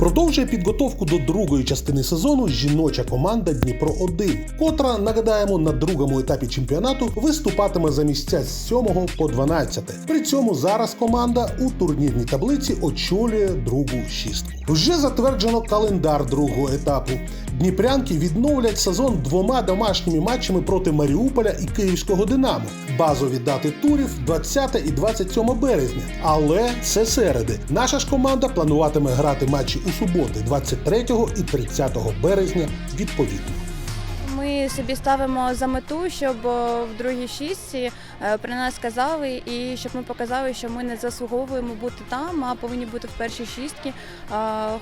Продовжує підготовку до другої частини сезону жіноча команда Дніпро 1 котра нагадаємо на другому етапі чемпіонату виступатиме за місця з 7 по 12. При цьому зараз команда у турнірній таблиці очолює другу шістку. Вже затверджено календар другого етапу. Дніпрянки відновлять сезон двома домашніми матчами проти Маріуполя і Київського Динамо. Базові дати турів 20 і 27 березня. Але це середи. Наша ж команда плануватиме грати матчі у суботи 23 і 30 березня відповідно. Собі ставимо за мету, щоб в другій шістці е, про нас сказали і щоб ми показали, що ми не заслуговуємо бути там, а повинні бути в першій шістці.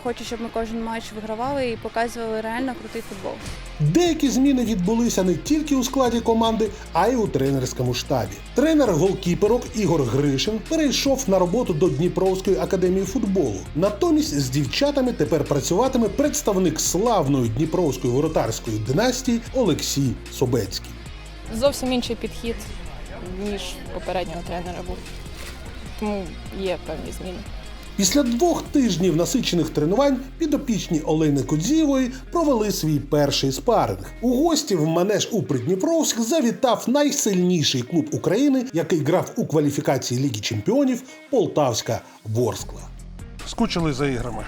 Хочу, щоб ми кожен матч вигравали і показували реально крутий футбол. Деякі зміни відбулися не тільки у складі команди, а й у тренерському штабі. Тренер голкіперок Ігор Гришин перейшов на роботу до Дніпровської академії футболу. Натомість з дівчатами тепер працюватиме представник славної Дніпровської воротарської династії Олексій Собецький. Зовсім інший підхід, ніж попереднього тренера був. Тому є певні зміни. Після двох тижнів насичених тренувань підопічні Олени Кодзієвої провели свій перший спаринг. У гості в манеж у Придніпровськ завітав найсильніший клуб України, який грав у кваліфікації Ліги Чемпіонів Полтавська Ворскла. Скучили за іграми.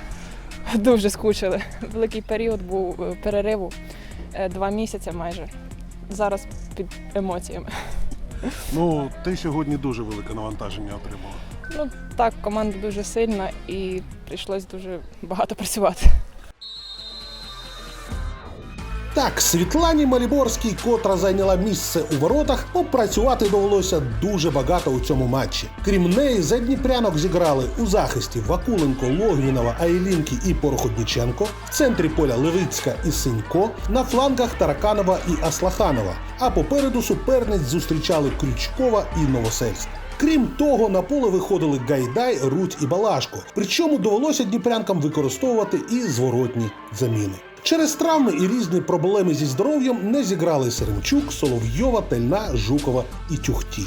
Дуже скучили. Великий період був е, перериву, два місяці майже. Зараз під емоціями. Ну, ти сьогодні дуже велике навантаження отримала. Ну так, команда дуже сильна і прийшлось дуже багато працювати. Так, Світлані Маліборській, котра зайняла місце у воротах, попрацювати довелося дуже багато у цьому матчі. Крім неї, за дніпрянок зіграли у захисті Вакуленко, Логвінова, Айлінки і Порохудніченко, в центрі поля Левицька і Синько, на флангах Тараканова і Аслаханова. А попереду суперниць зустрічали Крючкова і Новосельська. Крім того, на поле виходили Гайдай, Рудь і Балашко. Причому довелося дніпрянкам використовувати і зворотні заміни. Через травми і різні проблеми зі здоров'ям не зіграли Серемчук, Соловйова, Тельна, Жукова і Тюхтій.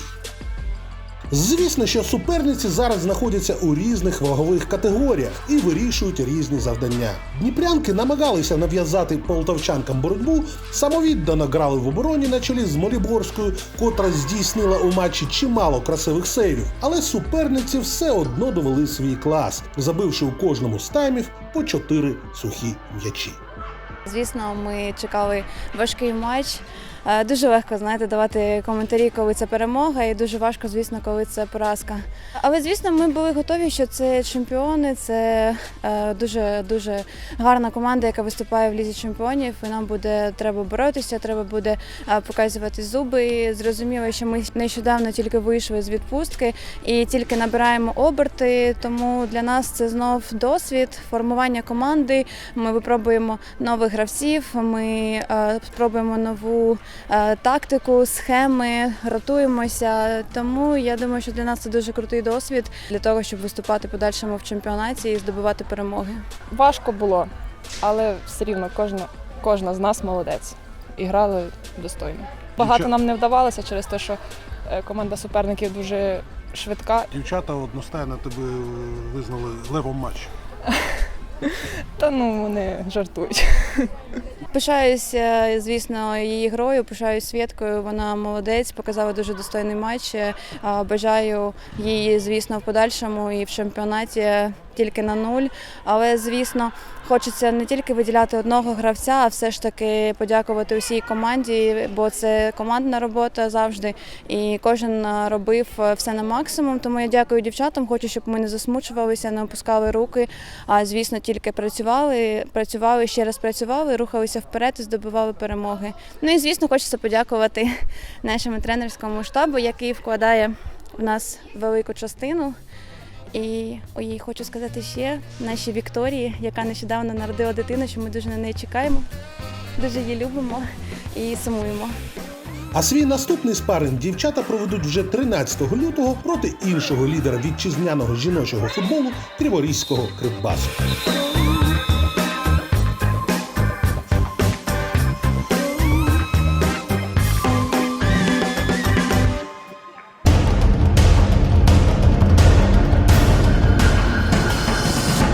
Звісно, що суперниці зараз знаходяться у різних вагових категоріях і вирішують різні завдання. Дніпрянки намагалися нав'язати полтавчанкам боротьбу, самовіддано грали в обороні на чолі з Моліборською, котра здійснила у матчі чимало красивих сейвів, але суперниці все одно довели свій клас, забивши у кожному з таймів по чотири сухі м'ячі. Звісно, ми чекали важкий матч. Е, Дуже легко знаєте, давати коментарі, коли це перемога, і дуже важко, звісно, коли це поразка. Але звісно, ми були готові, що це чемпіони, це е, дуже дуже гарна команда, яка виступає в лізі чемпіонів. І нам буде треба боротися, треба буде е, показувати зуби. І Зрозуміло, що ми нещодавно тільки вийшли з відпустки і тільки набираємо оберти. Тому для нас це знов досвід формування команди. Ми випробуємо нових гравців. Ми е, спробуємо нову е, тактику, схеми, ротуємося. Тому я думаю, що для нас це дуже крутий досвід для того, щоб виступати подальшому в чемпіонаті і здобувати перемоги. Важко було, але все рівно кожна, кожна з нас молодець. І грали достойно. Багато нам не вдавалося через те, що е, команда суперників дуже швидка. Дівчата одностайно тебе визнали левом матчу. Та ну вони жартують. Пишаюся, звісно, її грою, пишаюсь Свєткою. Вона молодець, показала дуже достойний матч. Е, Бажаю їй, звісно, в подальшому і в чемпіонаті тільки на нуль. Але, звісно, хочеться не тільки виділяти одного гравця, а все ж таки подякувати усій команді, бо це командна робота завжди. І кожен робив е, все на максимум. Тому я дякую дівчатам. Хочу, щоб ми не засмучувалися, не опускали руки. А звісно, тільки працювали, працювали, ще раз працювали, рухалися вперед і здобували перемоги. Ну і звісно, хочеться подякувати нашому тренерському штабу, який вкладає в нас велику частину. І ой, хочу сказати ще нашій Вікторії, яка нещодавно народила дитину, що ми дуже на неї чекаємо, дуже її любимо і сумуємо. А свій наступний спаринг дівчата проведуть вже 13 лютого проти іншого лідера вітчизняного жіночого футболу Криворізького Кривбасу.